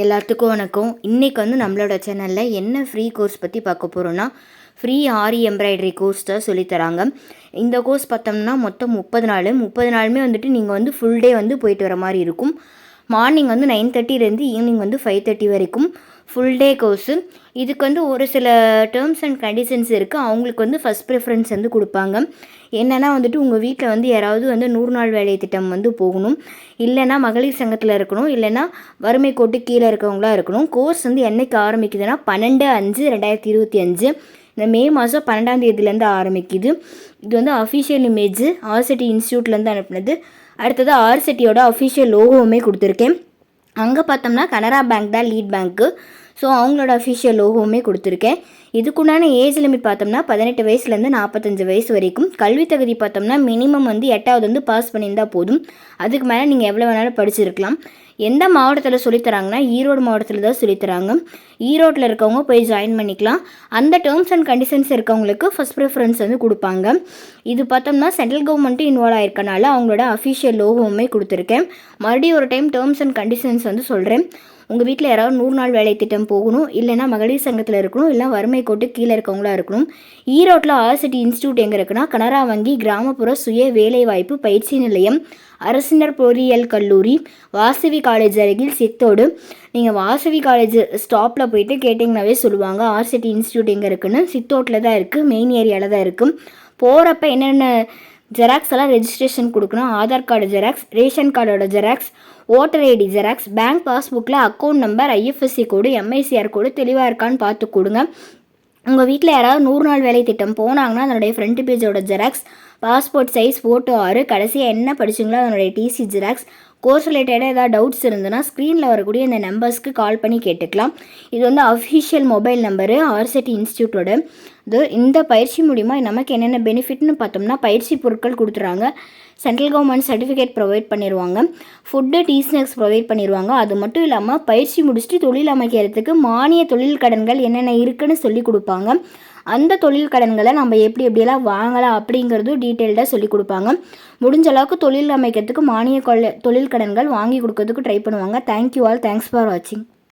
எல்லாத்துக்கும் வணக்கம். இன்றைக்கி வந்து நம்மளோட சேனலில் என்ன ஃப்ரீ கோர்ஸ் பற்றி பார்க்க போகிறோன்னா ஃப்ரீ ஆரி எம்ப்ராய்டரி கோர்ஸ் தான் சொல்லித்தராங்க இந்த கோர்ஸ் பார்த்தோம்னா மொத்தம் முப்பது நாள். முப்பது நாளுமே வந்துட்டு நீங்கள் வந்து ஃபுல் டே வந்து போயிட்டு வர மாதிரி இருக்கும். மார்னிங் வந்து நைன் தேர்ட்டிலேருந்து ஈவினிங் வந்து ஃபைவ் தேர்ட்டி வரைக்கும். ஃபுல் டே கோர்ஸு இதுக்கு வந்து ஒரு சில டேர்ம்ஸ் அண்ட் கண்டிஷன்ஸ் இருக்குது அவங்களுக்கு வந்து ஃபஸ்ட் ப்ரிஃபரன்ஸ் வந்து கொடுப்பாங்க. என்னென்னா வந்துட்டு உங்கள் வீட்டில் வந்து யாராவது வந்து நூறு நாள் வேலை திட்டம் வந்து போகணும். இல்லைன்னா மகளிர் சங்கத்தில் இருக்கணும். இல்லைன்னா வறுமை கோட்டு கீழே இருக்கவங்களாக இருக்கணும். கோர்ஸ் வந்து என்னைக்கு ஆரம்பிக்குதுன்னா பன்னெண்டு அஞ்சு ரெண்டாயிரத்தி இருபத்தி அஞ்சு. இந்த மே மாதம் பன்னெண்டாம் தேதியிலேருந்து ஆரம்பிக்குது. இது வந்து அஃபிஷியல் இமேஜ் ஆர்சிட்டி இன்ஸ்டியூட்லேருந்து அனுப்புனது. அடுத்தது ஆர்சிட்டியோட அஃபிஷியல் லோகோவுமே கொடுத்துருக்கேன். அங்கே பார்த்தோம்னா கனரா பேங்க் தான் லீட் பேங்க்கு ஸோ அவங்களோட அஃபிஷியல் லோகோவுமே கொடுத்துருக்கேன். இதுக்குண்டான ஏஜ் லிமிட் பார்த்தோம்னா பதினெட்டு வயசுலேருந்து நாற்பத்தஞ்சு வயசு வரைக்கும். கல்வி தகுதி பார்த்தோம்னா மினிமம் வந்து எட்டாவது வந்து பாஸ் பண்ணியிருந்தால் போதும். அதுக்கு மேலே நீங்கள் எவ்வளோ வேணாலும் படிச்சிருக்கலாம். எந்த மாவட்டத்தில் சொல்லித்தராங்கன்னா ஈரோடு மாவட்டத்தில் தான் சொல்லித்தராங்க ஈரோட்டில் இருக்கவங்க போய் ஜாயின் பண்ணிக்கலாம். அந்த டேர்ம்ஸ் அண்ட் கண்டிஷன்ஸ் இருக்கவங்களுக்கு ஃபஸ்ட் ப்ரிஃபரன்ஸ் வந்து கொடுப்பாங்க. இது பார்த்தோம்னா சென்ட்ரல் கவர்மெண்ட்டும் இன்வால்வ் ஆயிருக்கனால அவங்களோட அஃபிஷியல் லோகோவுமே கொடுத்துருக்கேன். மறுபடியும் ஒரு டைம் டேர்ம்ஸ் அண்ட் கண்டிஷன்ஸ் வந்து சொல்கிறேன் உங்கள் வீட்டில் யாராவது நூறு நாள் வேலை திட்டம் போகணும் இல்லைனா மகளிர் சங்கத்தில் இருக்கணும் இல்லை வறுமை கோட்டு கீழே இருக்கவங்களா இருக்கணும். ஈரோட்டில் ஆர்சிட்டி இன்ஸ்டியூட் எங்கே இருக்குன்னா கனரா வங்கி கிராமப்புற சுய வேலைவாய்ப்பு பயிற்சி நிலையம் அரசினர் பொறியியல் கல்லூரி வாசவி காலேஜ் அருகில் சித்தோடு. நீங்கள் வாசவி காலேஜ் ஸ்டாப்பில் போயிட்டு கேட்டிங்கனாவே சொல்லுவாங்க ஆர்சிட்டி இன்ஸ்டியூட் எங்கே இருக்குன்னு. சித்தோட்டில் தான் இருக்குது மெயின் ஏரியாவில் தான் இருக்குது போகிறப்ப என்னென்ன ஜெராக்ஸ் எல்லாம் ரெஜிஸ்ட்ரேஷன் கொடுக்கணும். ஆதார் கார்டு ஜெராக்ஸ் ரேஷன் கார்டோட xerox voter ID xerox bank பாஸ்புக்கில் account number IFSC code MICR code தெளிவாக இருக்கான்னு பார்த்து கொடுங்க. உங்கள் வீட்டில் யாராவது நூறு நாள் வேலை திட்டம் போனாங்கன்னா அதனுடைய ஃப்ரண்ட் பேஜோட ஜெராக்ஸ் பாஸ்போர்ட் சைஸ் ஃபோட்டோ ஆறு கடைசியாக என்ன படிச்சிங்களோ அதனுடைய டிசி ஜெராக்ஸ் கோர்ஸ் ரிலேட்டடாக ஏதாவது டவுட்ஸ் இருந்ததுன்னா ஸ்க்ரீனில் வரக்கூடிய இந்த நம்பர்ஸ்க்கு கால் பண்ணி கேட்டுக்கலாம். இது வந்து அஃபிஷியல் மொபைல் நம்பரு ஆர்சிட்டி இன்ஸ்டியூட்டோட இது இந்த பயிற்சி மூலிமா நமக்கு என்னென்ன பெனிஃபிட்னு பார்த்தோம்னா பயிற்சி பொருட்கள் கொடுத்துறாங்க சென்ட்ரல் கவர்மெண்ட் சர்டிஃபிகேட் ப்ரொவைட் பண்ணிடுவாங்க ஃபுட்டு டீ ஸ்நாக்ஸ் ப்ரொவைட் பண்ணிடுவாங்க அது மட்டும் இல்லாமல் பயிற்சி முடிச்சுட்டு தொழில் அமைக்கிறதுக்கு மானிய தொழில் கடன்கள் என்னென்ன இருக்குன்னு சொல்லி கொடுப்பாங்க. அந்த தொழில் கடன்களை நம்ம எப்படி எப்படியெல்லாம் வாங்கலாம் அப்படிங்கிறதும் டீட்டெயில்டாக சொல்லி கொடுப்பாங்க. முடிஞ்ச அளவுக்கு தொழில் அமைக்கிறதுக்கு மானிய கொள்ள தொழில் கடன்கள் வாங்கி கொடுக்கறதுக்கு ட்ரை பண்ணுவாங்க. தேங்க்யூ ஆல் தேங்க்ஸ் ஃபார் வாட்சிங்